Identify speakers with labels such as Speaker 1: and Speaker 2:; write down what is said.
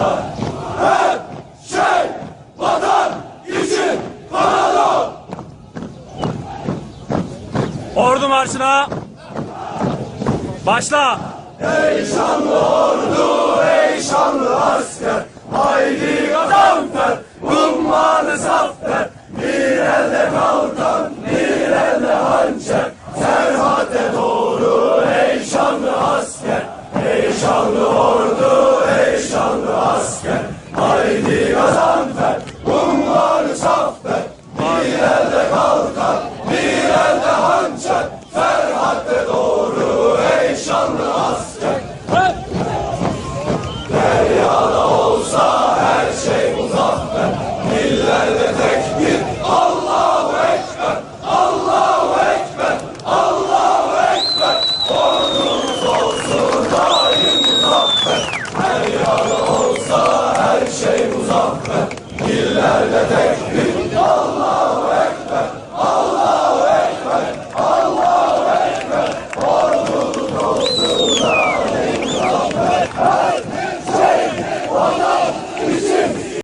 Speaker 1: Şey ordu marşına başla. Ey şanlı ordu, ey şanlı asker. Haydi gazanfer, ummanı zaffer. Bir elle kalkan, bir elle hançer. Serhate doğru, ey şanlı asker. Ey şanlı ordu, Hedefe doğru ey şanlı asker hey! Olsa her şey muzaffer şey Dillerde tek bir Allahu Ekber Allahu Ekber Allahu Ekber Ordumuz olsun daim muzaffer Deryada olsa her şey muzaffer Dillerde tek bir